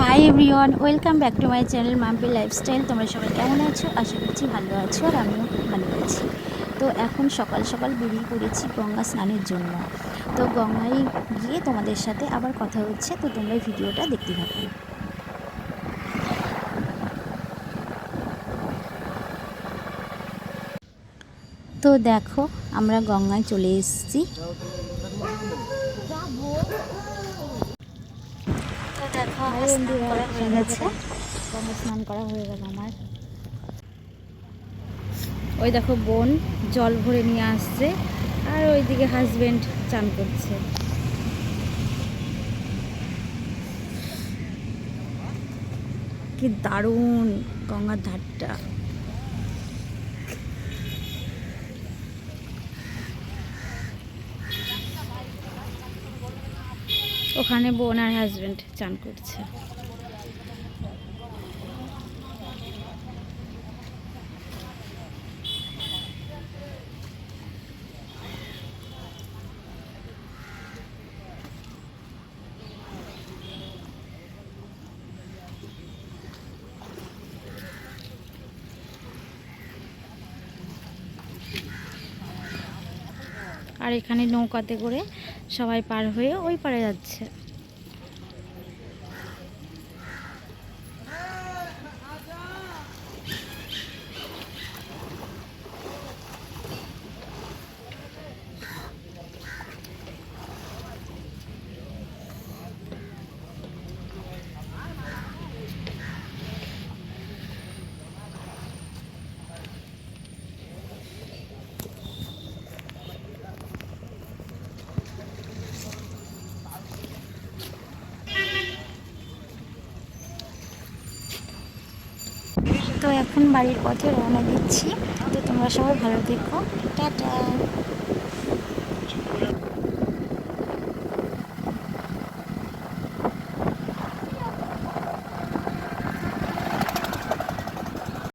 Hi everyone, welcome back to my channel Mampi lifestyle. তোমরা সবাই কেমন আছো? আশা করছি ভালো আছো আর আমিও খুব ভালো আছি। তো এখন সকাল সকাল বেরিয়ে পড়েছি গঙ্গা স্নানের জন্য। তো গঙ্গায় গিয়ে তোমাদের সাথে আবার কথা হচ্ছে, তো তোমরা ভিডিওটা দেখতে থাকো। তো দেখো, আমরা গঙ্গায় চলে এসেছি। ওই দেখো বোন জল ভরে নিয়ে আসছে আর ওইদিকে হাজবেন্ড চান করছে। কি দারুণ গঙ্গার ধারটা। ওখানে বোন আর হাজবেন্ড চান করছে। আর এখানে নৌকাতে করে সবাই পার হয়ে ওই পারে যাচ্ছে। তো এখন বাড়ির পথে রওনা দিচ্ছি। তো তোমরা সবাই ভালো থেকো। টাটা।